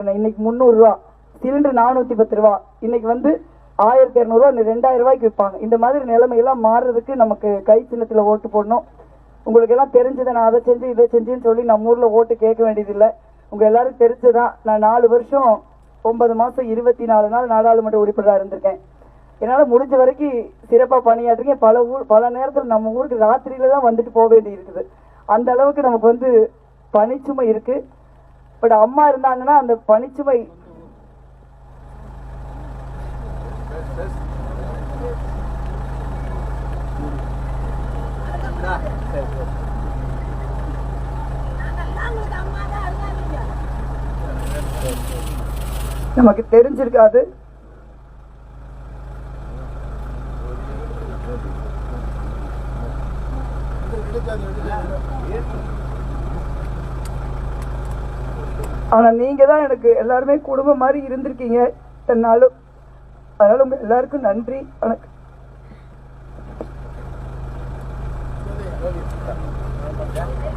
இன்னைக்கு முந்நூறு ரூபா சிலிண்டர் நானூத்தி பத்து ரூபா. இன்னைக்கு வந்து ஆயிரத்தி இரநூறுவா ரெண்டாயிரம் ரூபாய்க்கு விற்பாங்க. இந்த மாதிரி நிலைமையெல்லாம் மாறுறதுக்கு நமக்கு கை சின்னத்துல ஓட்டு போடணும். உங்களுக்கு எல்லாம் தெரிஞ்சதை நான் அதை செஞ்சு இதை செஞ்சுன்னு சொல்லி நம்ம ஊர்ல ஓட்டு கேட்க வேண்டியதில்லை. உங்க எல்லாரும் தெரிஞ்சதான். நான் நாலு வருஷம் ஒன்பது மாசம் இருபத்தி நாலு நாள் நாடாளுமன்ற உறுப்பினராக இருந்திருக்கேன். என்னால முடிஞ்ச வரைக்கும் சிறப்பா பணியாற்றிருக்கேன் பல ஊர் பல நேரத்தில் நம்ம ஊருக்கு ராத்திரியில தான் வந்துட்டு போக வேண்டி இருக்குது அந்த அளவுக்கு நமக்கு வந்து பணிச்சுமை இருக்குது பட் அம்மா இருந்தாங்கன்னா அந்த பனிச்சுவை நமக்கு தெரிஞ்சிருக்காது. ஆனால் நீங்கள் தான் எனக்கு எல்லாருமே குடும்பம் மாதிரி இருந்திருக்கீங்க. தன்னாலும் அதனால் உங்கள் எல்லாருக்கும் நன்றி வணக்கம். Thank